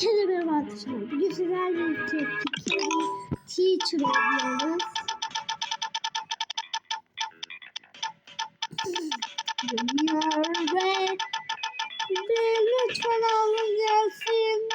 Herkese merhaba arkadaşlar. Bugün sizlerle birlikte Teacher oynuyoruz. Geliyor ve ve lütfen alın gelsin.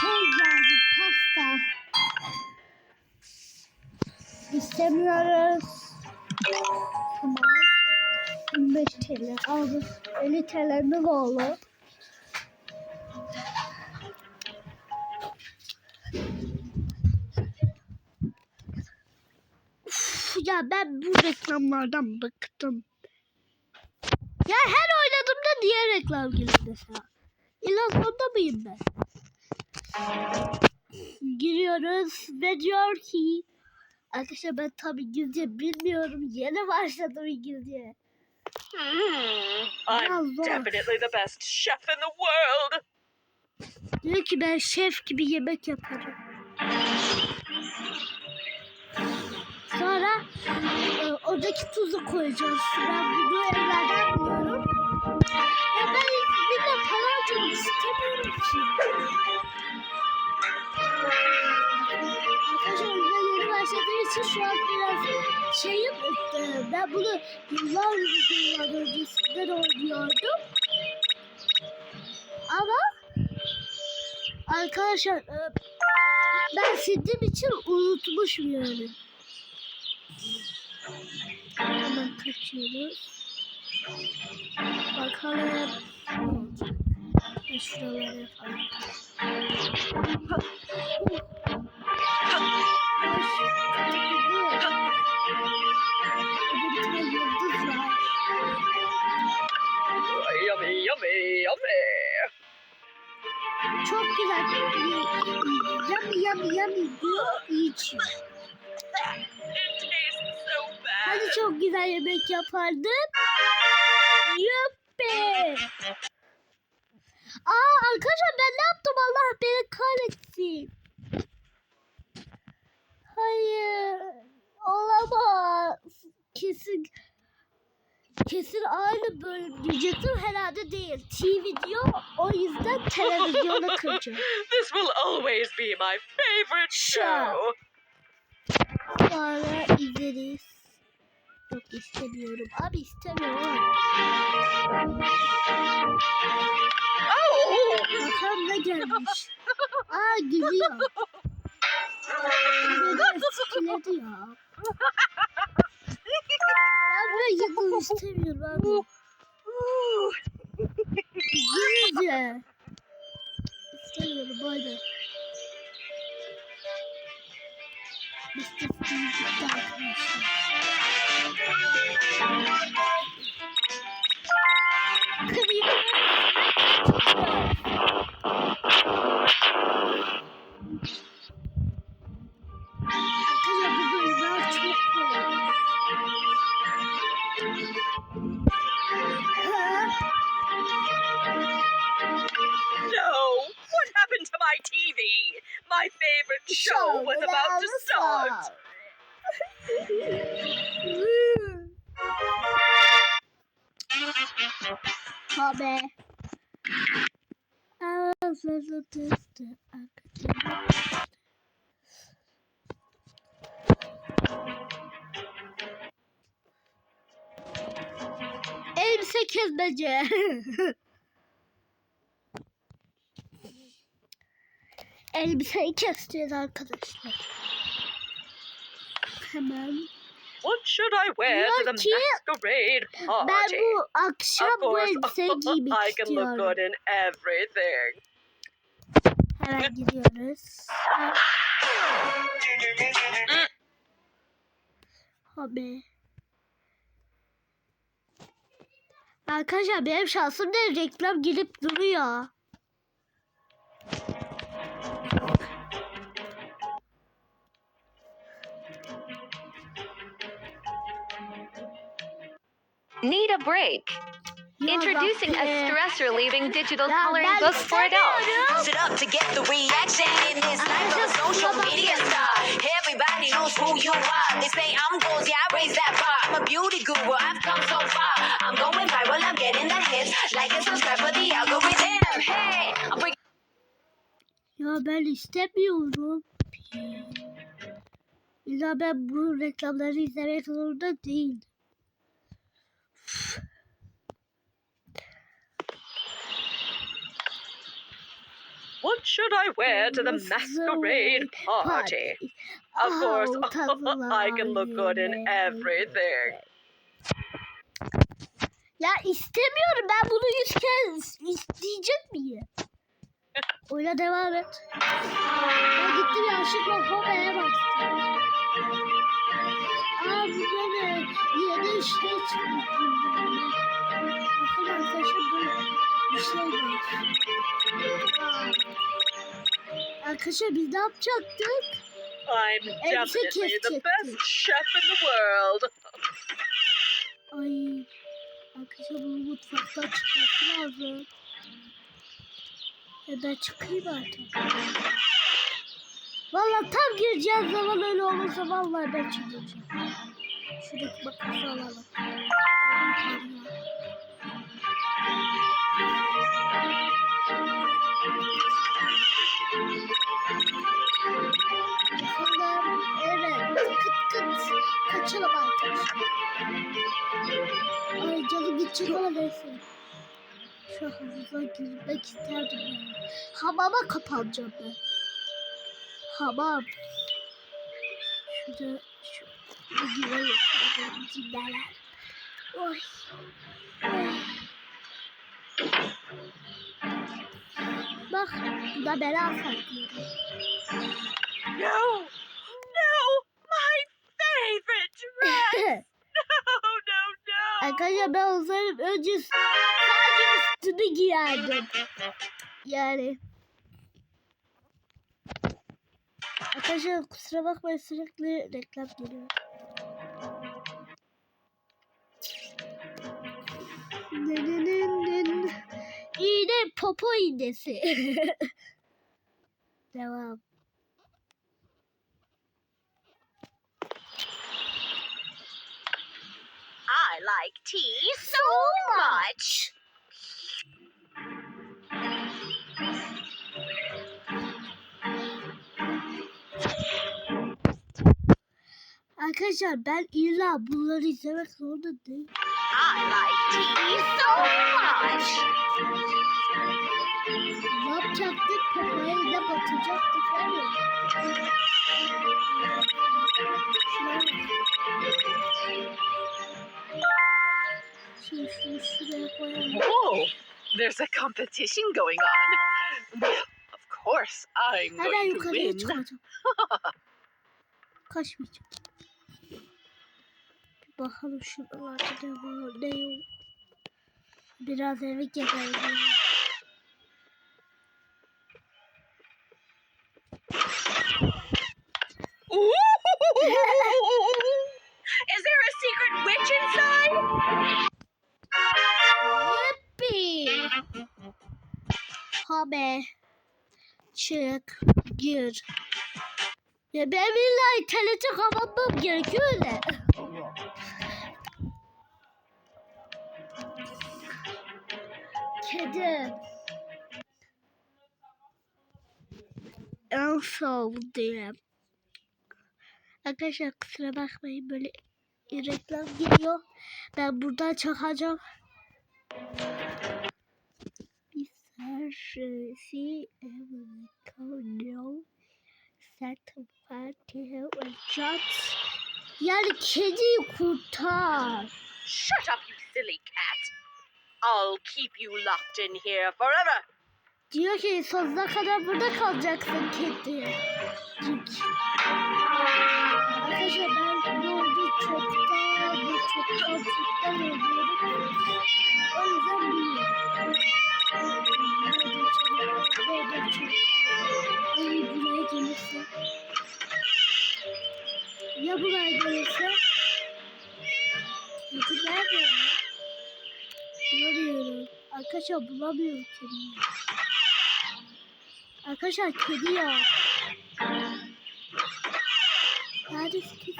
Şey geldi pasta. İstemiyoruz. Tamam. 25 TL aldık. 50 TL'miz oldu. Uf, ya ben bu reklamlardan bıktım. Ya her oynadığımda diğer reklam geliyor mesela. İlla sonunda mıyım ben? Giriyoruz ve diyor ki Arkadaşlar ben tabi İngilizce bilmiyorum. Yeni başladım İngilizce. I'm zor. definitely the best chef in the world. Diyor ki ben şef gibi yemek yaparım. Sonra e, oradaki tuzu koyacağız. Ben bunu evlerden biliyorum. Ya ben hiçbirine falan çok istemiyorum ki. Başladığım için şu an biraz şeyim e, ben bunu yıllar yıllar öncesinden oynuyordum. Ama Arkadaşlar e, ben sildiğim için unutmuşum yani. Hemen kaçıyoruz. Bakalım şuralara falan Yummy, yummy, yummy. Çok güzel. Yummy yummy yummy so bad. Hadi çok güzel yemek yapardın. Yuppi. Aa arkadaşlar ben ne yaptım Allah beni kahretsin. Hayır. Olamaz. Kesin kesin aynı bölüm diyecektim herhalde değil. TV diyor o yüzden televizyona kıracağım. This will always be my favorite Show. Sonra izleriz. Yok istemiyorum. Abi istemiyorum. Oh! Bakalım ne gelmiş. Aa gülüyor. Neden sikiledi ya? Ben böyle yıkıl istemiyorum abi. Ooh. Gülünce. İstemiyorum böyle. Mr. Steve gitti arkadaşlar. Arkadaşlar 28 derece. Elbiseyi keseceğiz arkadaşlar. Hemen. What should I wear Diyor to the ki, masquerade party? Ben bu akşam bu elbise giymek I can istiyorum. look good in everything. Hemen gidiyoruz. Abi. Arkadaşlar benim şansım ne reklam gelip duruyor. Need a break? Ya Introducing a stress relieving digital Ya coloring book for adults. Sit up to get the reaction in this life of social media star. Everybody knows knows who you are. They say I'm goals, yeah, I raise that bar. I'm a beauty guru, I've come so far. I'm going viral, I'm getting the hits. Like and subscribe for the algorithm. Hey, I'm breaking. Ya ben istemiyorum. Ya ben bu reklamları izlemek zorunda değilim. What should I wear to the masquerade party? Of course, I can look good in everything. Ya istemiyorum ben bunu yüz kez isteyecek miyim? Oyuna devam et. Ben gittim yanlışlıkla Homer'e bastım. Aa bu böyle yeni şey çıkmış. Bakın arkadaşlar böyle bir şey var. Arkadaşlar biz ne yapacaktık? I'm definitely the best chef in the world. Ay. Arkadaşlar bunun mutfaktan çıkması lazım. E ben çıkayım artık. Valla tam gireceğiz zaman öyle olursa vallahi ben çıkacağım. Şuradaki makası alalım. Kaçalım arkadaşlar. Ay canım gidecek ama neyse. Şu havuza girmek isterdim ya. Hamama kapanacağım ben. Hamam. Şurada şu girelim. Cimbeler. Oy. Oy. Bak bu da bela saklıyorum. No, no, my favorite dress. No, no, no. Arkadaşlar ben olsaydım önce sadece üstünü giyerdim. Yani. Arkadaşlar kusura bakmayın sürekli reklam geliyor. İğne popo iğnesi. Devam. I like tea so much. Arkadaşlar ben illa bunları izlemek zorunda değilim. I like tea so much. Ne yapacaktık? Popoya da batacaktık. Evet. There's a competition going on. Well, of course, I'm Hemen going to win. çıkacağım. Kaçmayacağım. Bakalım şuralarda ne var ne yok. Biraz eve gezelim. Haber. Çık. Gir. Ya ben illa interneti kapatmam gerekiyor öyle. Kedi. En sevdiğim. Arkadaşlar kusura bakmayın böyle reklam geliyor. Ben buradan çakacağım. Bir serisi Americano set party ve chat. Yani kediyi kurtar. Shut up, you silly cat. I'll keep you locked in here forever. Diyor ki sonuna kadar burada kalacaksın kedi. Cik. Arkadaşlar bulamıyorum kediyi. Arkadaşlar kedi ya. Neredesin kedi?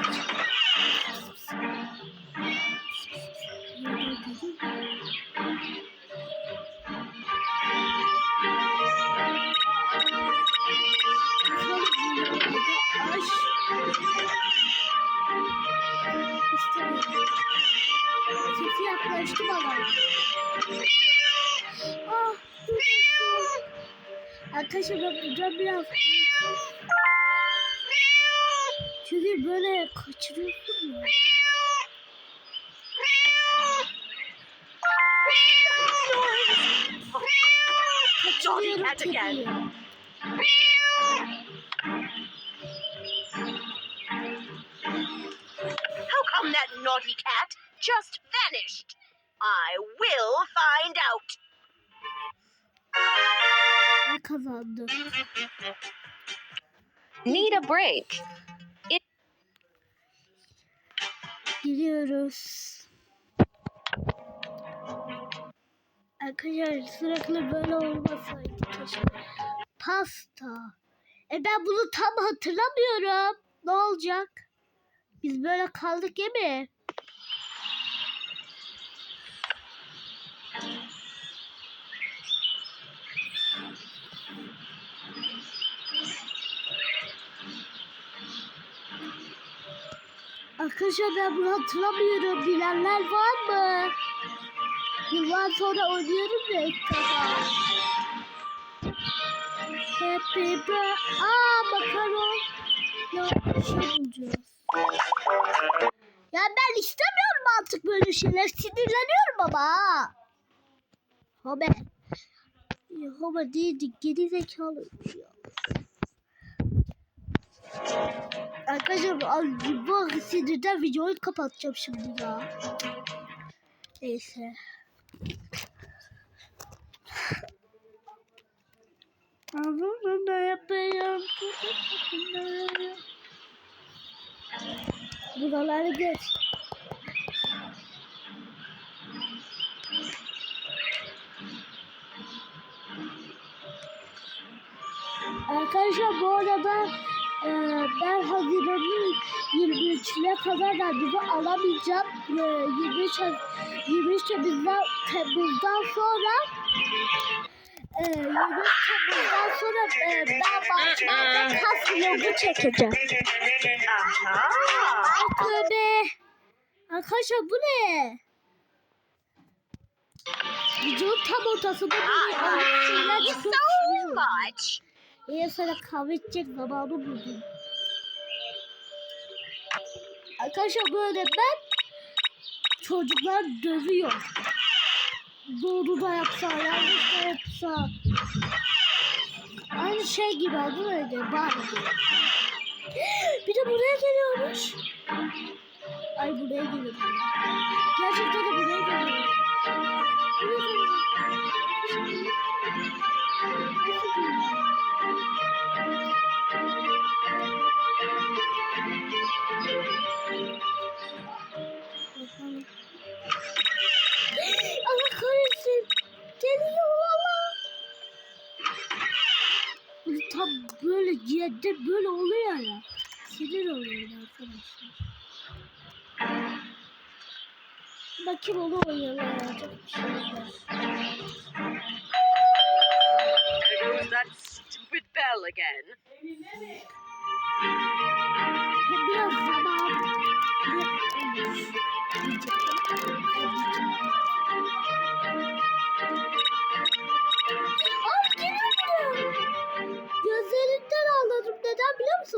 Kaçırıyorsun ya. Kaçırıyorum again. kediyi. How come that naughty cat just vanished? I will find out. Ben kazandım. Need a break. Gidiyoruz. Arkadaşlar sürekli böyle olmasaydı keşke. Pasta. E ben bunu tam hatırlamıyorum. Ne olacak? Biz böyle kaldık ya mi? Arkadaşlar ben bunu hatırlamıyorum. Bilenler var mı? Yıllar sonra oynuyorum ya ilk defa. Happy birthday. Aa makaron. Ya şey. Ya ben istemiyorum artık böyle şeyler. Sinirleniyorum baba. Hobe. Ya hobe değildi. Geri zekalı. Ya. Arkadaşlar bu sinirden videoyu kapatacağım şimdi ya. Neyse. Anladım ne yapayım. Buraları geç. Arkadaşlar bu arada e, ben Haziran'ın 23'üne kadar da bizi alamayacağım. E, 23, Ha- 23 Temmuz'dan, Temmuz'dan sonra e, 23 Temmuz'dan sonra e, ben başlarda kas vlogu çekeceğim. Aha. Ay tövbe. Arkadaşlar bu ne? Videonun tam ortasında böyle şeyler çıkıyor. Much. İyi sana kahve içecek zamanı buldum. Arkadaşlar böyle ben çocuklar dövüyor. Doğru da yapsa, yanlış da yapsa. Aynı şey gibi adı öyle bari. Bir de buraya geliyormuş. Ay buraya geliyor. Gerçekten de buraya geliyor. Buraya geliyor. Yerde böyle oluyor ya. Sinir oluyor arkadaşlar. Bakayım onu oyalayacak bir şey var. There goes that. Biraz zaman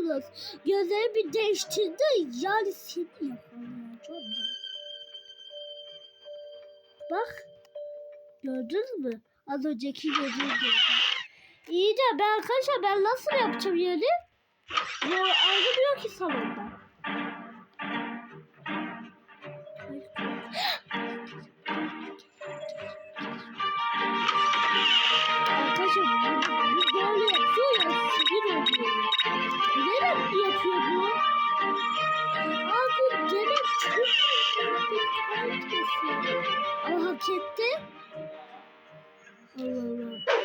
musunuz? Gözleri bir değiştirdi. Yani seni yakalayacağım. Bak. Gördünüz mü? Az önceki gözünü gördüm. İyi de ben arkadaşlar ben nasıl yapacağım yani? Bu ayrılmıyor ki salonda. Arkadaşlar bu demek çok. Ama hak etti. Allah Allah.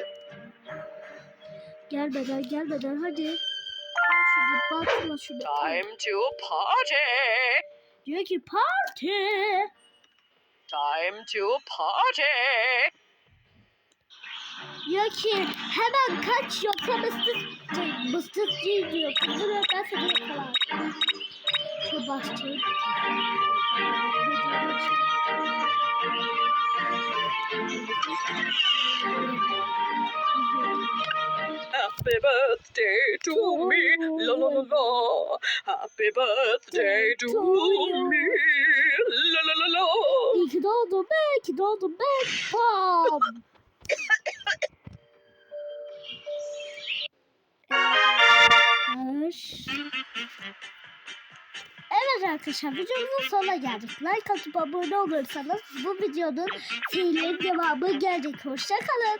Gelmeden gelmeden hadi. Al şunu. Bakma şunu. Time to party. Diyor ki parti. Time to party. Diyor ki hemen kaç yoksa mıstık mıstık diyor. Yok ben seni yakalar. Bahçeyi. Happy birthday to me. La la la la. Happy birthday to me. La la la la. İyi ki doğdun be, iyi ki doğdun be. Bam. Evet arkadaşlar videomuzun sonuna geldik. Like atıp abone olursanız bu videonun seyirlerin devamı gelecek. Hoşçakalın.